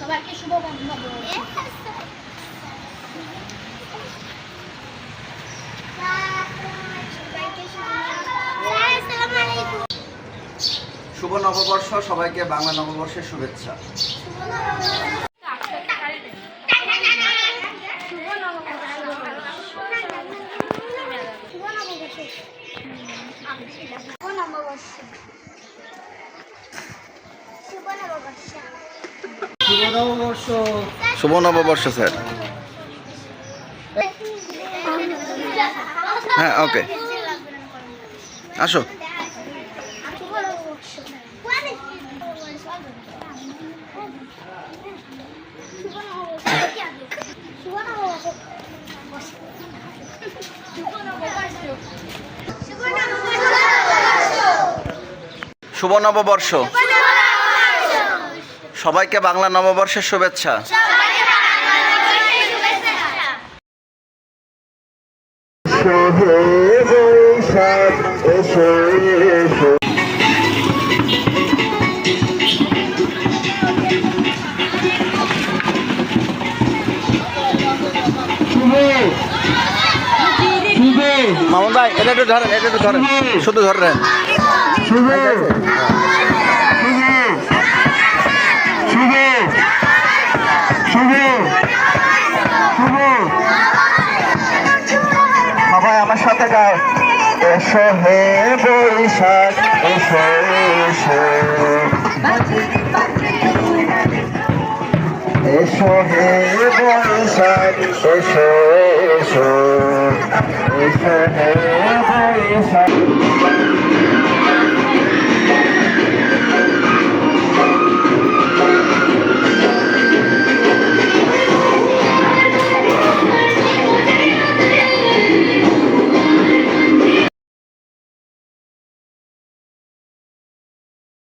সবাইকে শুভ নববর্ষ শুভ নববর্ষ সবাইকে বাংলা নববর্ষের শুভেচ্ছা। শুভ নববর্ষ। স্যার। হ্যাঁ ওকে। আসো। শুভ নববর্ষ সবাইকে বাংলা নববর্ষের শুভেচ্ছা। মামুন ভাই এটা একটু ধরেন এটা একটু ধরেন। শুধু ধরেন। সবাই আমার সাথে গাও এসো হে বৈশাখ এসো এসো। এসো হে বৈশাখ এসো। এসো হে